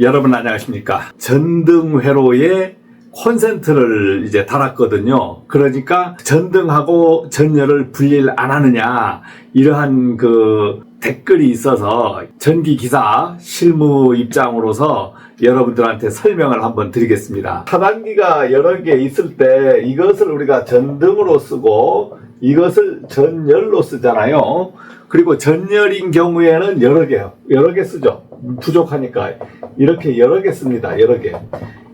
여러분 안녕하십니까. 전등회로에 콘센트를 이제 달았거든요. 그러니까 전등하고 전열을 분리를 안 하느냐 이러한 그 댓글이 있어서 전기 기사 실무 입장으로서 여러분들한테 설명을 한번 드리겠습니다. 차단기가 여러 개 있을 때 이것을 우리가 전등으로 쓰고 이것을 전열로 쓰잖아요. 그리고 전열인 경우에는 여러 개, 여러 개 쓰죠. 부족하니까. 이렇게 여러 개 씁니다. 여러 개.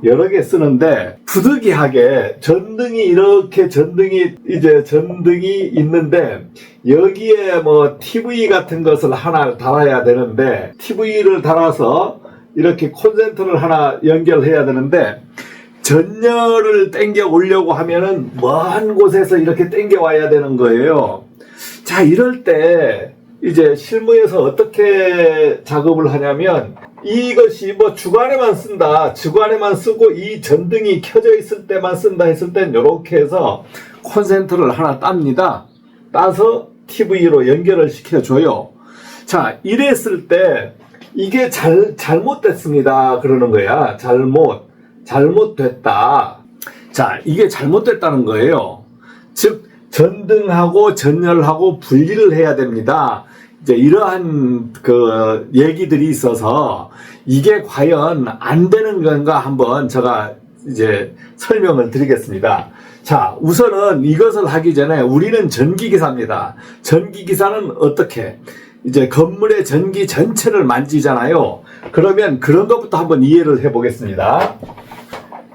여러 개 쓰는데, 부득이하게 전등이 이렇게 전등이, 이제 전등이 있는데, 여기에 뭐 TV 같은 것을 하나 달아야 되는데, TV를 달아서 이렇게 콘센트를 하나 연결해야 되는데, 전열을 땡겨 오려고 하면은 먼 곳에서 이렇게 땡겨 와야 되는 거예요. 자, 이럴 때 이제 실무에서 어떻게 작업을 하냐면 이것이 뭐 주간에만 쓴다, 주간에만 쓰고 이 전등이 켜져 있을 때만 쓴다 했을 땐 이렇게 해서 콘센트를 하나 땁니다. 따서 TV로 연결을 시켜줘요. 자, 이랬을 때 이게 잘, 잘못됐습니다. 그러는 거야. 잘못, 잘못됐다. 자, 이게 잘못됐다는 거예요. 즉, 전등하고 전열하고 분리를 해야 됩니다. 이제 이러한 그 얘기들이 있어서 이게 과연 안 되는 건가 한번 제가 이제 설명을 드리겠습니다. 자, 우선은 이것을 하기 전에 우리는 전기기사입니다. 전기기사는 어떻게? 이제 건물의 전기 전체를 만지잖아요. 그러면 그런 것부터 한번 이해를 해 보겠습니다.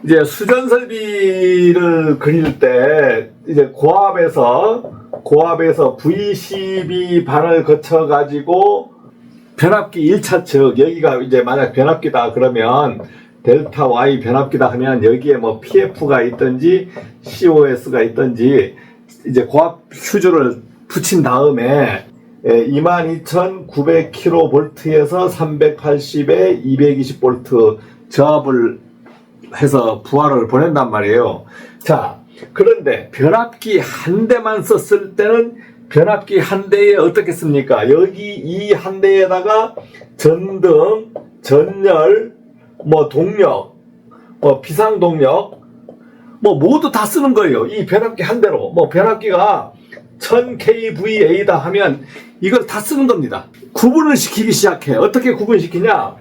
이제 수전 설비를 그릴 때 이제 고압에서 고압에서 VCB 반을 거쳐 가지고 변압기 1차 측 여기가 이제 만약 변압기다 그러면 델타 Y 변압기다 하면 여기에 뭐 PF가 있든지 COS가 있든지 이제 고압 휴즈를 붙인 다음에 22,900kV에서 380에 220V 저압을 해서 부하를 보낸단 말이에요. 자, 그런데 변압기 한 대만 썼을 때는 변압기 한 대에 어떻게 씁니까? 여기 이 한 대에다가 전등, 전열, 뭐 동력, 뭐 비상 동력, 뭐 모두 다 쓰는 거예요. 이 변압기 한 대로. 뭐 변압기가 1000kVA다 하면 이걸 다 쓰는 겁니다. 구분을 시키기 시작해. 어떻게 구분시키냐?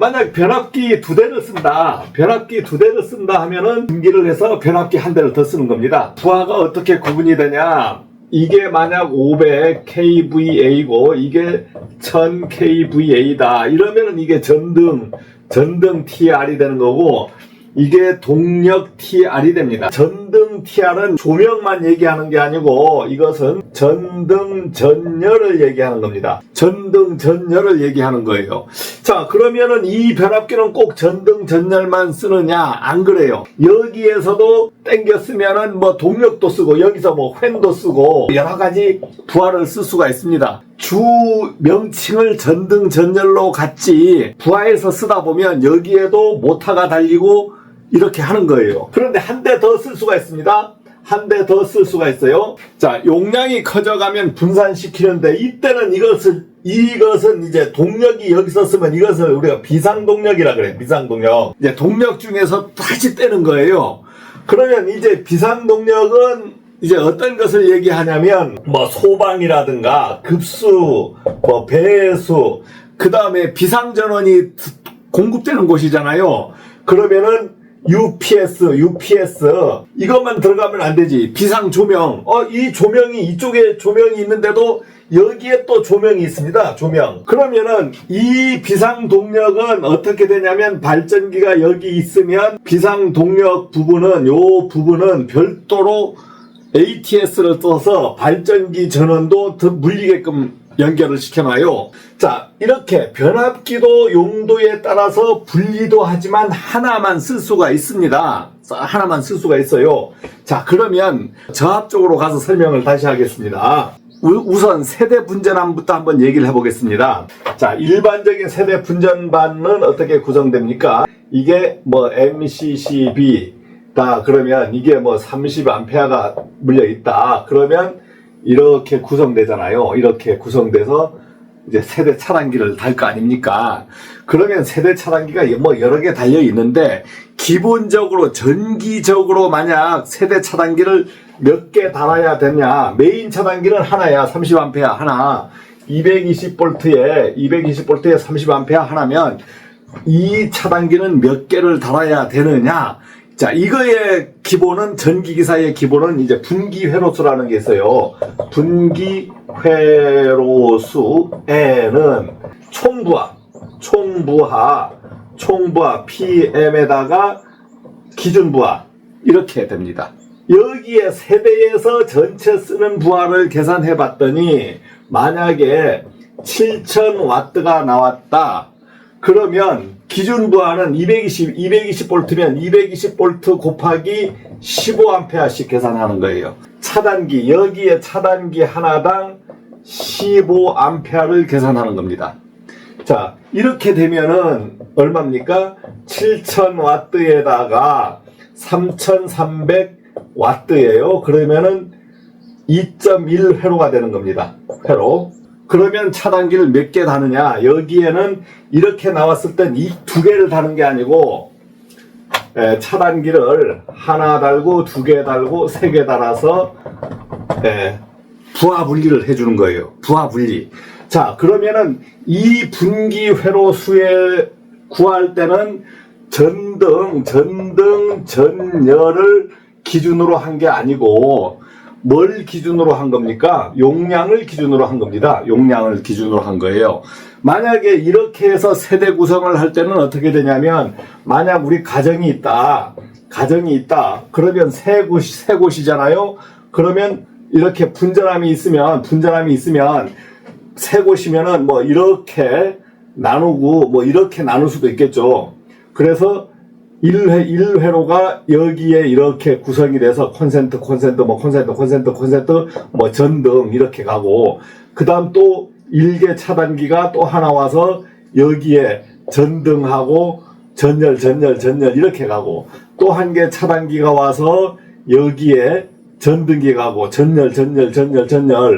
만약 변압기 두 대를 쓴다. 변압기 두 대를 쓴다 하면은 분기를 해서 변압기 한 대를 더 쓰는 겁니다. 부하가 어떻게 구분이 되냐? 이게 만약 500kVA고 이게 1000kVA다. 이러면은 이게 전등 전등 TR이 되는 거고 이게 동력 TR이 됩니다. 전 등 TR은 조명만 얘기하는 게 아니고 이것은 전등 전열을 얘기하는 겁니다. 전등 전열을 얘기하는 거예요. 자, 그러면은 이 변압기는 꼭 전등 전열만 쓰느냐? 안 그래요. 여기에서도 땡겨 쓰면은 뭐 동력도 쓰고 여기서 뭐 횡도 쓰고 여러 가지 부하를 쓸 수가 있습니다. 주 명칭을 전등 전열로 갖지 부하에서 쓰다 보면 여기에도 모터가 달리고 이렇게 하는 거예요. 그런데 한 대 더 쓸 수가 있습니다. 한 대 더 쓸 수가 있어요. 자, 용량이 커져가면 분산시키는데 이때는 이것을 이것은 이제 동력이 여기서 쓰면 이것을 우리가 비상동력이라 그래. 비상동력. 이제 동력 중에서 다시 떼는 거예요. 그러면 이제 비상동력은 이제 어떤 것을 얘기하냐면 뭐 소방이라든가 급수, 뭐 배수, 그 다음에 비상전원이 공급되는 곳이잖아요. 그러면은 UPS, UPS 이것만 들어가면 안 되지. 비상 조명. 어, 이 조명이 이쪽에 조명이 있는데도 여기에 또 조명이 있습니다. 조명. 그러면은 이 비상 동력은 어떻게 되냐면 발전기가 여기 있으면 비상 동력 부분은 요 부분은 별도로 ATS를 써서 발전기 전원도 더 물리게끔 연결을 시켜놔요. 자, 이렇게 변압기도 용도에 따라서 분리도 하지만 하나만 쓸 수가 있습니다. 하나만 쓸 수가 있어요. 자, 그러면 저압 쪽으로 가서 설명을 다시 하겠습니다. 우- 우선 세대 분전함부터 한번 얘기를 해보겠습니다. 자, 일반적인 세대 분전반은 어떻게 구성됩니까? 이게 뭐 MCCB 다 그러면 이게 뭐 30암페어가 물려 있다. 그러면 이렇게 구성되잖아요. 이렇게 구성돼서 이제 세대 차단기를 달 거 아닙니까? 그러면 세대 차단기가 뭐 여러 개 달려 있는데 기본적으로 전기적으로 만약 세대 차단기를 몇 개 달아야 되냐? 메인 차단기는 하나야. 30A 하나. 220V에 220V에 30A 하나면 이 차단기는 몇 개를 달아야 되느냐? 자, 이거의 기본은 전기기사의 기본은 이제 분기회로수라는 게 있어요. 분기회로수에는 총부하, 총부하, 총부하 PM에다가 기준부하 이렇게 됩니다. 여기에 세대에서 전체 쓰는 부하를 계산해 봤더니 만약에 7000와트가 나왔다. 그러면 기준 부하는 220, 220볼트면 220볼트 곱하기 15암페어씩 계산하는 거예요. 차단기, 여기에 차단기 하나당 15암페어를 계산하는 겁니다. 자, 이렇게 되면은 얼마입니까? 7000와트에다가 3300와트예요. 그러면은 2.1회로가 되는 겁니다. 회로. 그러면 차단기를 몇 개 다느냐? 여기에는 이렇게 나왔을 땐 이 두 개를 다는 게 아니고 에, 차단기를 하나 달고 두 개 달고 세 개 달아서 에, 부하 분리를 해주는 거예요. 부하 분리. 자, 그러면은 이 분기 회로 수에 구할 때는 전등, 전등, 전열을 기준으로 한 게 아니고 뭘 기준으로 한 겁니까? 용량을 기준으로 한 겁니다. 용량을 기준으로 한 거예요. 만약에 이렇게 해서 세대 구성을 할 때는 어떻게 되냐면 만약 우리 가정이 있다. 가정이 있다. 그러면 세 곳, 세 곳이잖아요. 그러면 이렇게 분전함이 있으면 분전함이 있으면 세 곳이면은 뭐 이렇게 나누고 뭐 이렇게 나눌 수도 있겠죠. 그래서 1회, 1회로가 여기에 이렇게 구성이 돼서 콘센트, 콘센트, 뭐 콘센트, 콘센트, 콘센트, 뭐 전등 이렇게 가고, 그 다음 또 일개 차단기가 또 하나 와서 여기에 전등하고 전열, 전열, 전열 이렇게 가고, 또 한 개 차단기가 와서 여기에 전등기 가고, 전열, 전열, 전열, 전열,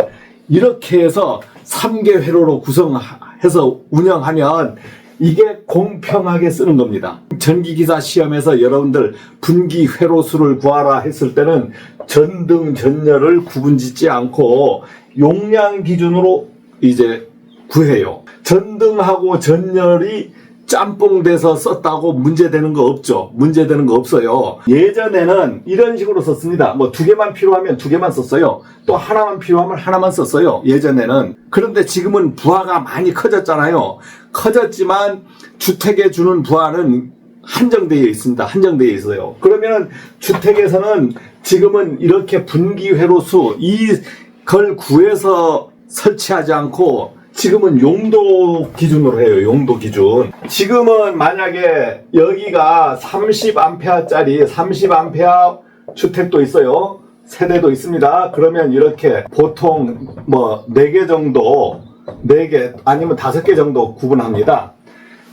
이렇게 해서 3개 회로로 구성해서 운영하면 이게 공평하게 쓰는 겁니다. 전기기사 시험에서 여러분들 분기 회로수를 구하라 했을 때는 전등, 전열을 구분 짓지 않고 용량 기준으로 이제 구해요. 전등하고 전열이 짬뽕 돼서 썼다고 문제되는 거 없죠. 문제되는 거 없어요. 예전에는 이런 식으로 썼습니다. 뭐 두 개만 필요하면 두 개만 썼어요. 또 하나만 필요하면 하나만 썼어요. 예전에는. 그런데 지금은 부하가 많이 커졌잖아요. 커졌지만 주택에 주는 부하는 한정되어 있습니다. 한정되어 있어요. 그러면 주택에서는 지금은 이렇게 분기회로수 이걸 구해서 설치하지 않고 지금은 용도 기준으로 해요. 용도 기준. 지금은 만약에 여기가 30A짜리 30A 주택도 있어요. 세대도 있습니다. 그러면 이렇게 보통 뭐 4개 정도 4개 아니면 5개 정도 구분합니다.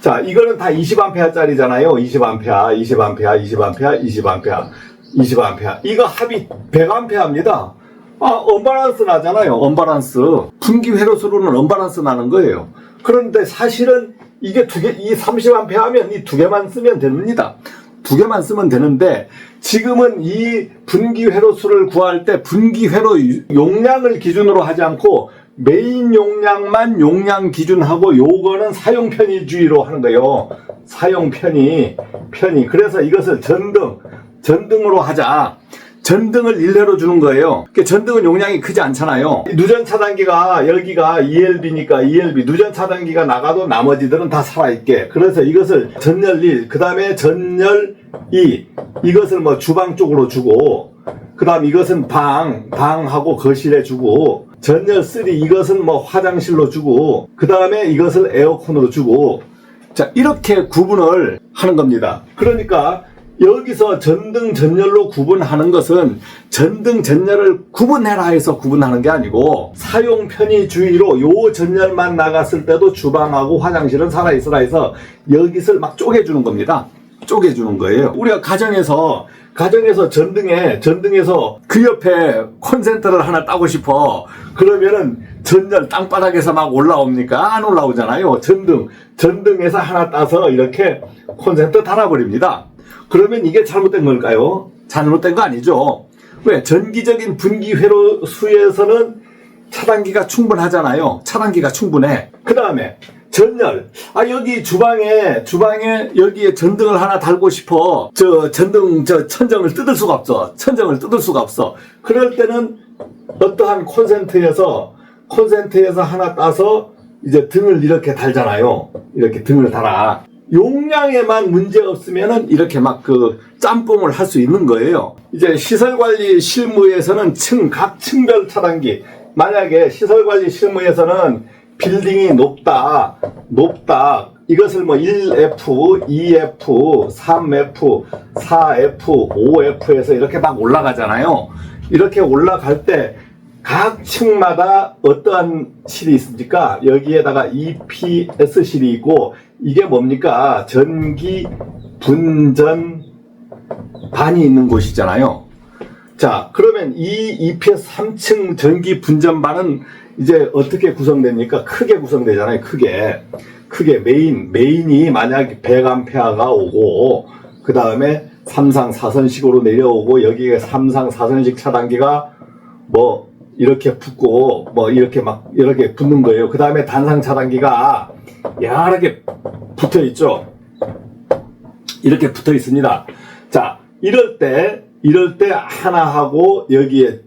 자, 이거는 다 20A짜리잖아요. 20A, 20A, 20A, 20A, 20A. 이거 합이 100A입니다. 아, 언바란스 나잖아요. 언바란스. 분기 회로수로는 언바란스 나는 거예요. 그런데 사실은 이게 두 개, 이 30A 하면 이 두 개만 쓰면 됩니다. 두 개만 쓰면 되는데 지금은 이 분기 회로수를 구할 때 분기 회로 용량을 기준으로 하지 않고 메인 용량만 용량 기준하고 요거는 사용 편의주의로 하는 거예요. 사용 편의, 편의. 그래서 이것을 전등, 전등으로 하자. 전등을 일례로 주는 거예요. 그러니까 전등은 용량이 크지 않잖아요. 누전 차단기가 여기가 ELB니까 ELB 누전 차단기가 나가도 나머지들은 다 살아있게. 그래서 이것을 전열 1, 그 다음에 전열 2 이것을 뭐 주방 쪽으로 주고 그 다음 이것은 방, 방하고 거실에 주고 전열 3 이것은 뭐 화장실로 주고 그 다음에 이것을 에어컨으로 주고 자 이렇게 구분을 하는 겁니다. 그러니까 여기서 전등 전열로 구분하는 것은 전등 전열을 구분해라 해서 구분하는 게 아니고 사용 편의 주의로 요 전열만 나갔을 때도 주방하고 화장실은 살아있으라 해서 여기를 막 쪼개주는 겁니다. 쪼개주는 거예요. 우리가 가정에서 가정에서 전등에 전등에서 그 옆에 콘센트를 하나 따고 싶어. 그러면은 전열 땅바닥에서 막 올라옵니까? 안 올라오잖아요. 전등, 전등에서 하나 따서 이렇게 콘센트 달아버립니다. 그러면 이게 잘못된 걸까요? 잘못된 거 아니죠. 왜? 전기적인 분기 회로 수에서는 차단기가 충분하잖아요. 차단기가 충분해. 그 다음에 전열. 아 여기 주방에 주방에 여기에 전등을 하나 달고 싶어. 저 전등 저 천정을 뜯을 수가 없어. 천정을 뜯을 수가 없어. 그럴 때는 어떠한 콘센트에서 콘센트에서 하나 따서 이제 등을 이렇게 달잖아요. 이렇게 등을 달아. 용량에만 문제 없으면은 이렇게 막 그 짬뽕을 할 수 있는 거예요. 이제 시설관리 실무에서는 층, 각 층별 차단기. 만약에 시설관리 실무에서는 빌딩이 높다, 높다. 이것을 뭐 1F, 2F, 3F, 4F, 5F에서 이렇게 막 올라가잖아요. 이렇게 올라갈 때 각 층마다 어떠한 실이 있습니까? 여기에다가 EPS 실이 있고 이게 뭡니까? 전기 분전 반이 있는 곳이잖아요. 자, 그러면 이 EPS 3층 전기 분전반은 이제 어떻게 구성됩니까? 크게 구성되잖아요. 크게. 크게 메인, 메인이 만약 100암페어가 오고, 그 다음에 3상 4선식으로 내려오고, 여기에 3상 4선식 차단기가 뭐, 이렇게 붙고, 뭐, 이렇게 막, 이렇게 붙는 거예요. 그 다음에 단상 차단기가 여러 개 붙어 있죠. 이렇게 붙어 있습니다. 자, 이럴 때, 이럴 때 하나 하고, 여기에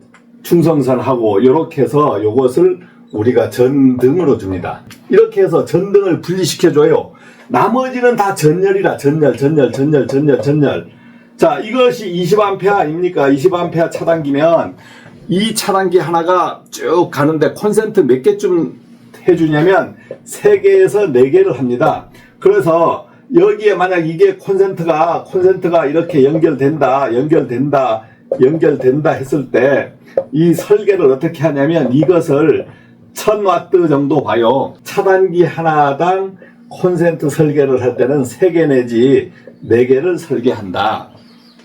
충성선 하고, 이렇게 해서 요것을 우리가 전등으로 줍니다. 이렇게 해서 전등을 분리시켜 줘요. 나머지는 다 전열이라, 전열, 전열, 전열, 전열, 전열. 자, 이것이 20A 아닙니까? 20A 차단기면, 이 차단기 하나가 쭉 가는데 콘센트 몇 개쯤 해주냐면 3개에서 4개를 합니다. 그래서 여기에 만약 이게 콘센트가 콘센트가 이렇게 연결된다 연결된다 연결된다 했을 때 이 설계를 어떻게 하냐면 이것을 1000와트 정도 봐요. 차단기 하나당 콘센트 설계를 할 때는 3개 내지 4개를 설계한다.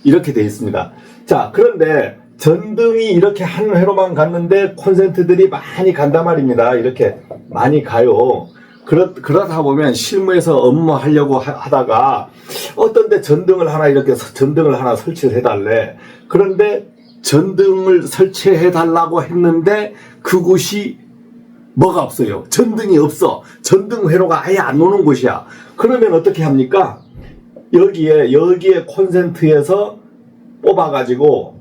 이렇게 되어 있습니다. 자, 그런데 전등이 이렇게 한 회로만 갔는데 콘센트들이 많이 간단 말입니다. 이렇게 많이 가요. 그렇, 그러다 보면 실무에서 업무하려고 하- 하다가 어떤 데 전등을 하나 이렇게 서- 전등을 하나 설치를 해달래. 그런데 전등을 설치해 달라고 했는데 그곳이 뭐가 없어요. 전등이 없어. 전등 회로가 아예 안 오는 곳이야. 그러면 어떻게 합니까? 여기에, 여기에 콘센트에서 뽑아가지고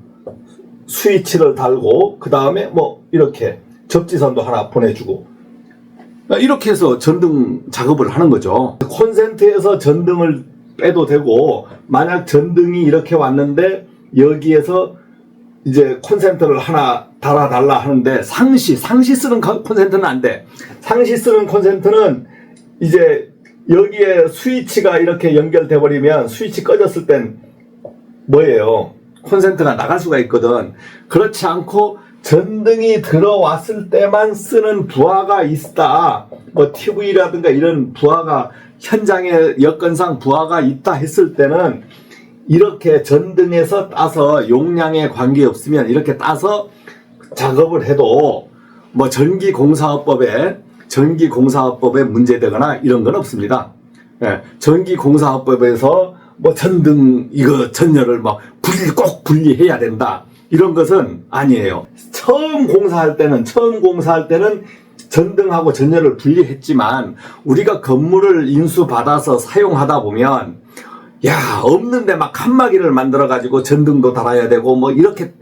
스위치를 달고, 그 다음에 뭐, 이렇게 접지선도 하나 보내주고, 이렇게 해서 전등 작업을 하는 거죠. 콘센트에서 전등을 빼도 되고, 만약 전등이 이렇게 왔는데, 여기에서 이제 콘센트를 하나 달아달라 하는데, 상시, 상시 쓰는 콘- 콘센트는 안 돼. 상시 쓰는 콘센트는 이제 여기에 스위치가 이렇게 연결돼 버리면 스위치 꺼졌을 땐 뭐예요? 콘센트가 나갈 수가 있거든. 그렇지 않고 전등이 들어왔을 때만 쓰는 부하가 있다. 뭐 TV라든가 이런 부하가 현장에 여건상 부하가 있다 했을 때는 이렇게 전등에서 따서 용량에 관계없으면 이렇게 따서 작업을 해도 뭐 전기공사업법에 전기공사업법에 문제되거나 이런 건 없습니다. 예, 전기공사업법에서 뭐 전등 이거 전열을 막 분리 꼭 분리해야 된다 이런 것은 아니에요. 처음 공사할 때는 처음 공사할 때는 전등하고 전열을 분리했지만 우리가 건물을 인수받아서 사용하다 보면 야 없는데 막 칸막이를 만들어 가지고 전등도 달아야 되고 뭐 이렇게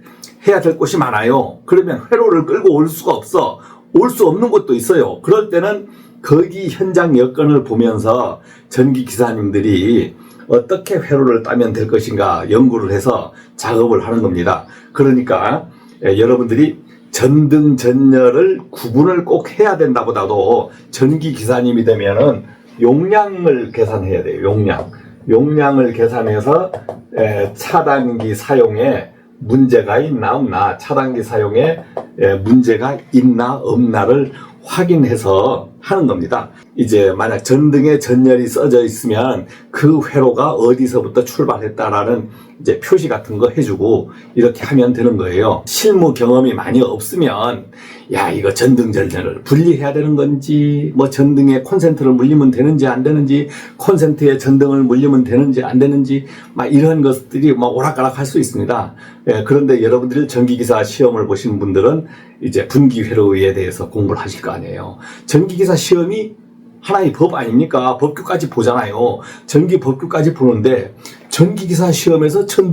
해야 될 곳이 많아요. 그러면 회로를 끌고 올 수가 없어. 올 수 없는 곳도 있어요. 그럴 때는 거기 현장 여건을 보면서 전기 기사님들이 어떻게 회로를 따면 될 것인가 연구를 해서 작업을 하는 겁니다. 그러니까 예, 여러분들이 전등 전열을 구분을 꼭 해야 된다보다도 전기 기사님이 되면은 용량을 계산해야 돼요. 용량. 용량을 계산해서 에, 차단기 사용에 문제가 있나 없나 차단기 사용에 에, 문제가 있나 없나를 확인해서 하는 겁니다. 이제 만약 전등에 전열이 써져 있으면 그 회로가 어디서부터 출발했다라는 이제 표시 같은 거 해주고 이렇게 하면 되는 거예요. 실무 경험이 많이 없으면 야 이거 전등 전열을 분리해야 되는 건지 뭐 전등에 콘센트를 물리면 되는지 안 되는지 콘센트에 전등을 물리면 되는지 안 되는지 막 이런 것들이 막 오락가락 할 수 있습니다. 예, 그런데 여러분들이 전기기사 시험을 보신 분들은 이제 분기회로에 대해서 공부를 하실 거 아니에요. 전기기사 시험이 하나의 법 아닙니까? 법규까지 보잖아요. 전기 법규까지 보는데 전기기사 시험에서 전-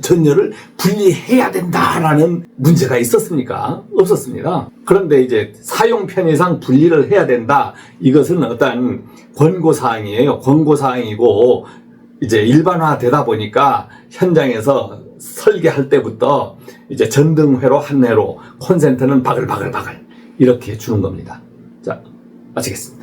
전열을 분리해야 된다라는 문제가 있었습니까? 없었습니다. 그런데 이제 사용 편의상 분리를 해야 된다. 이것은 어떤 권고사항이에요. 권고사항이고 이제 일반화되다 보니까 현장에서 설계할 때부터 이제 전등회로 한 회로 콘센트는 바글바글바글 이렇게 주는 겁니다. 자, 마치겠습니다.